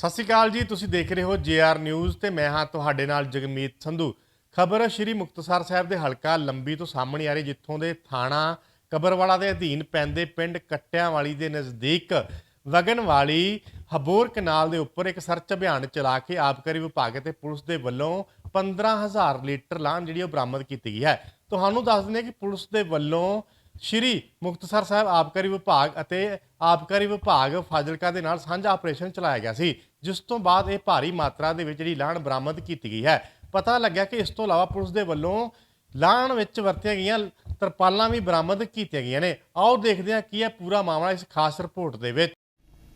ਸਤਿ ਸ਼੍ਰੀ ਅਕਾਲ ਜੀ, ਤੁਸੀਂ ਦੇਖ ਰਹੇ ਹੋ ਜੇਆਰ ਨਿਊਜ਼ ਤੇ ਮੈਂ ਹਾਂ ਤੁਹਾਡੇ ਨਾਲ ਜਗਮੀਤ ਸੰਧੂ। ਖਬਰ ਸ਼੍ਰੀ ਮੁਕਤਸਰ ਸਾਹਿਬ ਦੇ ਹਲਕਾ ਲੰਬੀ ਤੋਂ ਸਾਹਮਣੇ ਆ ਰਹੀ, ਜਿੱਥੋਂ ਦੇ ਥਾਣਾ ਕਬਰਵਾਲਾ ਦੇ ਅਧੀਨ ਪੈਂਦੇ ਪਿੰਡ ਕੱਟਿਆਂਵਾਲੀ ਦੇ ਨਜ਼ਦੀਕ ਵਗਨਵਾਲੀ ਹਬੋਰ ਕਨਾਲ ਦੇ ਉੱਪਰ ਇੱਕ ਸਰਚ ਅਭਿਆਨ ਚਲਾ ਕੇ ਆਬਕਾਰੀ ਵਿਭਾਗ ਅਤੇ ਪੁਲਿਸ ਦੇ ਵੱਲੋਂ 15000 ਲੀਟਰ ਲਾਨ ਜਿਹੜੀ ਉਹ ਬਰਾਮਦ ਕੀਤੀ ਗਈ ਹੈ। ਤੁਹਾਨੂੰ ਦੱਸ ਦਿੰਦੇ ਹਾਂ ਕਿ ਪੁਲਿਸ ਦੇ ਵੱਲੋਂ ਸ਼੍ਰੀ ਮੁਕਤਸਰ ਸਾਹਿਬ ਆਬਕਾਰੀ ਵਿਭਾਗ ਅਤੇ ਆਬਕਾਰੀ ਵਿਭਾਗ ਫਾਜ਼ਿਲਕਾ ਦੇ ਨਾਲ ਸਾਂਝਾ ਆਪਰੇਸ਼ਨ ਚਲਾਇਆ ਗਿਆ ਸੀ। ਜਿਸ ਤੋਂ ਬਾਅਦ ਇਹ ਭਾਰੀ ਮਾਤਰਾ ਦੇ ਵਿੱਚ ਜਿਹੜੀ ਲਾਹਣ ਬਰਾਮਦ ਕੀਤੀ ਗਈ ਹੈ। ਪਤਾ ਲੱਗਿਆ ਕਿ ਇਸ ਤੋਂ ਇਲਾਵਾ ਪੁਲਿਸ ਦੇ ਵੱਲੋਂ ਲਾਹਣ ਵਿੱਚ ਵਰਤੀਆਂ ਗਈਆਂ ਤਰਪਾਲਾਂ ਵੀ ਬਰਾਮਦ ਕੀਤੀਆਂ ਗਈਆਂ ਨੇ। ਆਓ ਦੇਖਦੇ ਹਾਂ ਕੀ ਹੈ ਪੂਰਾ ਮਾਮਲਾ ਇਸ ਖਾਸ ਰਿਪੋਰਟ ਦੇ ਵਿੱਚ।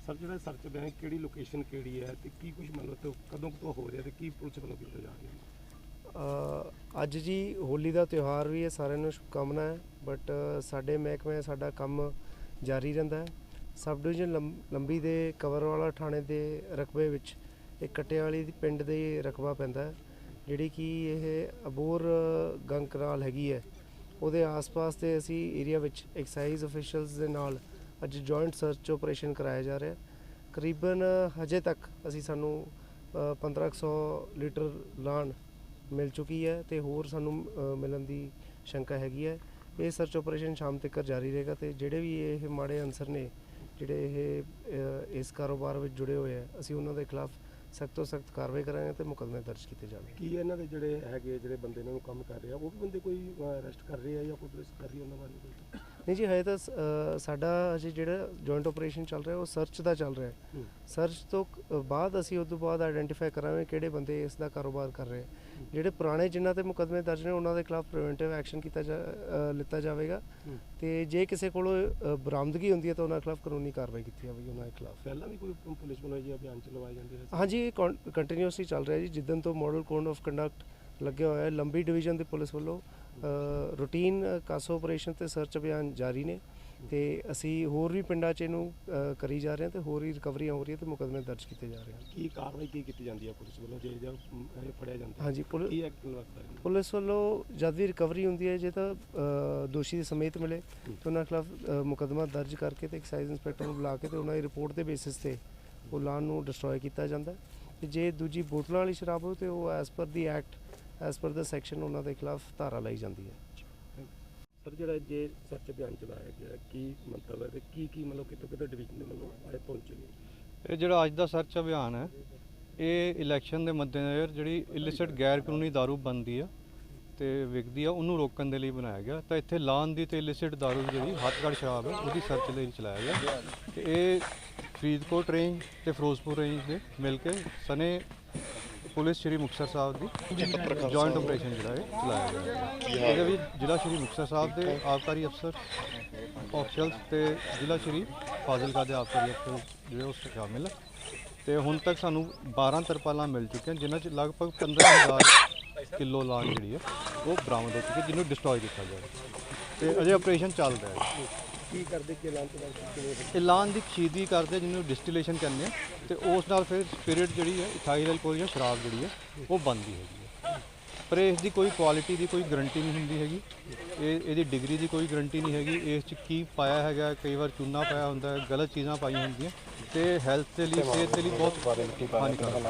ਸਰ ਜਿਹੜਾ ਸਰਚ ਬਿਆਨ ਕਿਹੜੀ ਲੋਕੇਸ਼ਨ ਕਿਹੜੀ ਹੈ ਤੇ ਕੀ ਕੁਝ ਮਤਲਬ ਕਦੋਂ ਤੋਂ ਹੋ ਰਿਹਾ ਤੇ ਕੀ ਪੁਲਿਸ ਵੱਲੋਂ ਕੀਤਾ ਜਾ ਰਿਹਾ? ਅ, ਅੱਜ ਜੀ ਹੋਲੀ ਦਾ ਤਿਉਹਾਰ ਵੀ ਹੈ ਸਾਰਿਆਂ ਨੂੰ ਸ਼ੁਭਕਾਮਨਾ ਹੈ ਬਟ ਸਾਡੇ ਮਹਿਕਮੇ ਸਾਡਾ ਕੰਮ ਜਾਰੀ ਰਹਿੰਦਾ ਹੈ। ਸਬ ਡਿਵੀਜ਼ਨ ਲੰਬ- ਲੰਬੀ ਦੇ ਕਵਰ ਵਾਲਾ ਥਾਣੇ ਦੇ ਰਕਬੇ ਵਿੱਚ ਇੱਕ ਕਟਿਆਵਾਲੀ ਪਿੰਡ ਦੇ ਰਕਬਾ ਪੈਂਦਾ ਹੈ ਜਿਹੜੀ ਕਿ ਇਹ ਅਬੋਰ ਗੰਗ ਕਨਾਲ ਹੈਗੀ ਹੈ। ਉਹਦੇ ਆਸ-ਪਾਸ ਦੇ ਅਸੀਂ ਏਰੀਆ ਵਿੱਚ ਐਕਸਾਈਜ਼ ਅਫੀਸ਼ੀਅਲਸ ਦੇ ਨਾਲ ਅੱਜ ਜੁਆਇੰਟ ਸਰਚ ਆਪਰੇਸ਼ਨ ਕਰਾਇਆ ਜਾ ਰਿਹਾ ਕਰੀਬਨ ਹਜੇ ਤੱਕ ਅਸੀਂ ਸਾਨੂੰ ਅ, 1500 ਲੀਟਰ ਲਾਣ ਮਿਲ ਚੁੱਕੀ ਹੈ ਤੇ ਹੋਰ ਸਾਨੂੰ ਮਿਲਣ ਦੀ ਸ਼ੰਕਾ ਹੈਗੀ ਹੈ। ਇਹ ਸਰਚ ਆਪਰੇਸ਼ਨ ਸ਼ਾਮ ਤੱਕ ਜਾਰੀ ਰਹੇਗਾ ਤੇ ਜਿਹੜੇ ਵੀ ਇਹ ਮਾੜੇ ਅਨਸਰ ਨੇ ਜਿਹੜੇ ਇਹ ਇਸ ਕਾਰੋਬਾਰ ਵਿੱਚ ਜੁੜੇ ਹੋਏ ਆ, ਅਸੀਂ ਉਹਨਾਂ ਦੇ ਖਿਲਾਫ ਸਖਤ ਤੋਂ ਸਖਤ ਕਾਰਵਾਈ ਕਰਾਂਗੇ ਤੇ ਮੁਕੱਦਮੇ ਦਰਜ ਕੀਤੇ ਜਾਣਗੇ। ਕੀ ਇਹਨਾਂ ਦੇ ਜਿਹੜੇ ਹੈਗੇ ਜਿਹੜੇ ਬੰਦੇ ਇਹਨਾਂ ਨੂੰ ਕੰਮ ਕਰ ਰਹੇ ਆ, ਉਹ ਵੀ ਬੰਦੇ ਕੋਈ ਅਰੈਸਟ ਕਰ ਰਹੇ ਆ ਜਾਂ ਕੋਈ ਪੁਲਿਸ ਕਰ ਰਹੀ ਹੈ ਉਹਨਾਂ ਬਾਰੇ ਕੋਈ? ਨਹੀਂ ਜੀ ਹਜੇ ਤਾਂ ਅ, ਸਾਡਾ ਅਜੇ ਜਿਹੜਾ ਜੁਆਇੰਟ ਆਪਰੇਸ਼ਨ ਚੱਲ ਰਿਹਾ ਉਹ ਸਰਚ ਦਾ ਚੱਲ ਰਿਹਾ ਹੈ। ਸਰਚ ਤੋਂ ਕ- ਬਾਅਦ ਅਸੀਂ ਉਸ ਤੋਂ ਬਾਅਦ ਆਇਡੈਂਟੀਫਾਈ ਕਰਾਂਗੇ ਕਿਹੜੇ ਬੰਦੇ ਇਸ ਦਾ ਕਾਰੋਬਾਰ ਕਰ ਰਹੇ ਹੈ। ਜਿਹੜੇ ਪੁਰਾਣੇ ਜਿਨ੍ਹਾਂ ਤੇ ਮੁਕੱਦਮੇ ਦਰਜ ਨੇ ਉਹਨਾਂ ਦੇ ਖਿਲਾਫ ਪ੍ਰੀਵੈਂਟਿਵ ਐਕਸ਼ਨ ਕੀਤਾ ਜਾ ਅ, ਲਿੱਤਾ ਜਾਵੇਗਾ ਹੂੰ। ਤੇ ਜੇ ਕਿਸੇ ਕੋਲੋਂ ਅ, ਬਰਾਮਦਗੀ ਹੁੰਦੀ ਹੈ ਤਾਂ ਉਹਨਾਂ ਖਿਲਾਫ ਕਾਨੂੰਨੀ ਕਾਰਵਾਈ ਕੀਤੀ ਜਾਵੇਗੀ ਉਹਨਾਂ ਦੇ ਖਿਲਾਫ ਪਹਿਲਾਂ ਵੀ ਕੋਈ ਪੁਲਿਸ ਵੱਲੋਂ ਜੀ ਅਭਿਆਨ ਚਲਵਾਏ ਜਾਂਦੇ ਰਹੇ ਹਾਂਜੀ ਕੰਟੀਨਿਊਸਲੀ ਚੱਲ ਰਿਹਾ ਜੀ ਜਿੱਦਨ ਤੋਂ ਮਾਡਲ ਕੋਡ ਆਫ ਕੰਡਕਟ ਲੱਗਿਆ ਹੋਇਆ ਹੈ। ਲੰਬੀ ਡਿਵੀਜ਼ਨ ਦੇ ਪੁਲਿਸ ਵੱਲੋਂ ਰੂਟੀਨ ਕਾਸੋ ਆਪਰੇਸ਼ਨ ਤੇ ਸਰਚ ਅਭਿਆਨ ਜਾਰੀ ਨੇ ਤੇ ਅਸੀਂ ਹੋਰ ਵੀ ਪਿੰਡਾਂ 'ਚ ਇਹਨੂੰ ਅ, ਕਰੀ ਜਾ ਰਹੇ ਹਾਂ ਤੇ ਹੋਰ ਵੀ ਰਿਕਵਰੀਆਂ ਹੋ ਰਹੀਆਂ ਤੇ ਮੁਕੱਦਮੇ ਦਰਜ ਕੀਤੇ ਜਾ ਰਹੇ ਹਨ। ਕੀ ਕਾਰਵਾਈ ਕੀ ਕੀਤੀ ਜਾਂਦੀ ਹੈ ਪੁਲਿਸ ਵੱਲੋਂ? ਜੇ ਜਾਂ ਇਹ ਫੜਿਆ ਜਾਂਦਾ ਹਾਂਜੀ ਪੁਲ- ਕੀ ਐਕਸ਼ਨ ਲੱਗਦਾ ਹੈ? ਪੁਲਿਸ ਵੱਲੋਂ ਜਦ ਵੀ ਰਿਕਵਰੀ ਹੁੰਦੀ ਹੈ ਜੇ ਤਾਂ ਅ, ਦੋਸ਼ੀ ਦੇ ਸਮੇਤ ਮਿਲੇ ਤੇ ਉਹਨਾਂ ਖਿਲਾਫ ਮੁਕੱਦਮਾ ਦਰਜ ਕਰਕੇ ਤੇ ਐਕਸਾਈਜ਼ ਇੰਸਪੈਕਟਰ ਨੂੰ ਬੁਲਾ ਕੇ ਤੇ ਉਹਨਾਂ ਦੀ ਰਿਪੋਰਟ ਦੇ ਬੇਸਿਸ ਤੇ ਉਹ ਲਾਨ ਨੂੰ ਡਿਸਟਰੋਏ ਕੀਤਾ ਜਾਂਦਾ ਹੈ। ਤੇ ਜੇ ਦੂਜੀ ਬੋਤਲਾਂ ਵਾਲੀ ਸ਼ਰਾਬ ਹੋ ਤੇ ਉਹ ਐਸ ਪਰ ਦੀ ਐਕਟ ਐਸ ਪਰ ਦਾ ਸੈਕਸ਼ਨ ਉਹਨਾਂ ਦੇ ਖਿਲਾਫ ਧਾਰਾ ਲਾਈ ਜਾਂਦੀ ਹੈ ਸਰ ਜਿਹੜਾ ਜੇ ਸਰਚ ਅਭਿਆਨ ਚਲਾਇਆ ਗਿਆ ਕੀ ਮੰਤਵ ਹੈ ਤੇ ਕੀ ਕੀ ਮਤਲਬ ਕਿਤੋਂ ਕਿਤੋਂ ਡਿਵੀਜ਼ਨ ਦੇ ਵੱਲੋਂ ਆਏ ਪਹੁੰਚੇ ਨੇ ਇਹ ਜਿਹੜਾ ਅੱਜ ਦਾ ਸਰਚ ਅਭਿਆਨ ਹੈ ਇਹ ਇਲੈਕਸ਼ਨ ਦੇ ਮੱਦੇਨਜ਼ਰ ਜਿਹੜੀ ਇਲਿਸਿਟ ਗੈਰ ਕਾਨੂੰਨੀ दारू ਬਣਦੀ ਆ ਤੇ ਵਿਕਦੀ ਆ ਉਹਨੂੰ ਰੋਕਣ ਦੇ ਲਈ ਬਣਾਇਆ ਗਿਆ ਤਾਂ ਇੱਥੇ ਲਾਨ ਦੀ ਤੇ ਇਲਿਸਿਟ दारू ਜਿਹੜੀ ਹੱਥਗੜ ਸ਼ਰਾਬ ਹੈ ਉਹਦੀ ਸਰਚ ਲਈ ਚਲਾਇਆ ਗਿਆ ਤੇ ਇਹ ਫਰੀਦਕੋਟ ਰੇਂਜ ਤੇ ਫਿਰੋਜ਼ਪੁਰ ਰੇਂਜ ਦੇ ਮਿਲ ਕੇ ਸਨੇ ਪੁਲਿਸ ਸ਼੍ਰੀ ਮੁਕਤਸਰ ਸਾਹਿਬ ਦੀ ਜੁਆਇੰਟ ਆਪਰੇਸ਼ਨ ਜਿਹੜਾ ਇਹ ਚਲਾਇਆ ਗਿਆ। ਇਹਦੇ ਵਿੱਚ ਜ਼ਿਲ੍ਹਾ ਸ਼੍ਰੀ ਮੁਕਤਸਰ ਸਾਹਿਬ ਦੇ ਆਬਕਾਰੀ ਅਫਸਰ ਆਫੀਸ਼ੀਅਲਸ ਤੇ ਜ਼ਿਲ੍ਹਾ ਸ਼੍ਰੀ ਫਾਜ਼ਿਲਕਾ ਦੇ ਆਬਕਾਰੀ ਅਫਸਰ ਜਿਹੜੇ ਉਸ ਸ਼ਾਮਿਲ ਹੈ ਤੇ ਹੁਣ ਤੱਕ ਸਾਨੂੰ 12 ਤਰਪਾਲਾਂ ਮਿਲ ਚੁੱਕੀਆਂ ਜਿਨ੍ਹਾਂ ਚ ਲਗਭਗ 15000 ਕਿਲੋ ਲਾਨ ਜਿਹੜੀ ਹੈ ਉਹ ਬਰਾਮਦ ਹੋ ਚੁੱਕੀ ਹੈ, ਜਿਹਨੂੰ ਡਿਸਟਰੋਏ ਕੀਤਾ ਜਾਏਗਾ ਤੇ ਅਜੇ ਆਪਰੇਸ਼ਨ ਚੱਲ ਰਿਹਾ ਹੈ। ਕੀ ਕਰਦੇ ਕਿ ਐਲਾਨ ਤੋਂ ਬਾਅਦ ਕਿਵੇਂ ਇਹ ਲਾਨ ਦੀ ਖੀਦੀ ਕਰਦੇ ਜਿਹਨੂੰ ਡਿਸਟੀਲੇਸ਼ਨ ਕਹਿੰਦੇ ਆ ਤੇ ਉਸ ਨਾਲ ਫਿਰ ਸਪਿਰਿਟ ਜਿਹੜੀ ਹੈ ਇਥਾਈਲ ਅਲਕੋਹਲ ਜਾਂ ਸ਼ਰਾਬ ਜਿਹੜੀ ਹੈ ਉਹ ਬਣਦੀ ਹੈਗੀ ਹੈ। ਪਰ ਇਸ ਦੀ ਕੋਈ ਕੁਆਲਿਟੀ ਦੀ ਕੋਈ ਗਾਰੰਟੀ ਨਹੀਂ ਹੁੰਦੀ ਹੈਗੀ। ਇਹ ਇਹਦੀ ਡਿਗਰੀ ਦੀ ਕੋਈ ਗਾਰੰਟੀ ਨਹੀਂ ਹੈਗੀ। ਇਸ ਚ ਕੀ ਪਾਇਆ ਹੈਗਾ ਕਈ ਵਾਰ ਚੂਨਾ ਪਾਇਆ ਹੁੰਦਾ ਹੈ ਗਲਤ ਚੀਜ਼ਾਂ ਪਾਈਆਂ ਹੁੰਦੀਆਂ ਤੇ ਹੈਲਥ ਦੇ ਲਈ ਸਿਹਤ ਦੇ ਲਈ ਬਹੁਤ ਹਾਨੀਕਾਰਕ ਹੈ।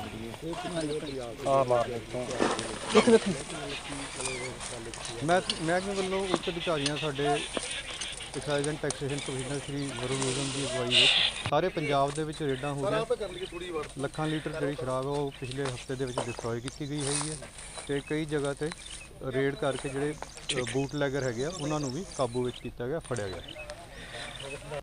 ਮੈਂ ਮਹਿਕਮੇ ਵੱਲੋਂ ਉੱਚ ਅਧਿਕਾਰੀਆਂ ਸਾਡੇ excise taxation commissioner Shri Varun Roojam ਦੀ ਅਗਵਾਈ ਵਿੱਚ ਸਾਰੇ ਪੰਜਾਬ ਦੇ ਵਿੱਚ ਰੇਡਾਂ ਹੋ ਰਹੀਆਂ ਲੱਖਾਂ ਲੀਟਰ ਜਿਹੜੀ ਸ਼ਰਾਬ ਹੈ ਉਹ ਪਿਛਲੇ ਹਫ਼ਤੇ ਦੇ ਵਿੱਚ ਡਿਸਟਰੋਏ ਕੀਤੀ ਗਈ ਹੈਗੀ ਹੈ ਤੇ ਕਈ ਜਗ੍ਹਾ ਤੇ ਰੇਡ ਕਰਕੇ ਜਿਹੜੇ ਬੂਟ ਲੈਗਰ ਹੈਗੇ ਆ ਉਹਨਾਂ ਨੂੰ ਵੀ ਕਾਬੂ ਵਿੱਚ ਕੀਤਾ ਗਿਆ ਫੜਿਆ ਗਿਆ।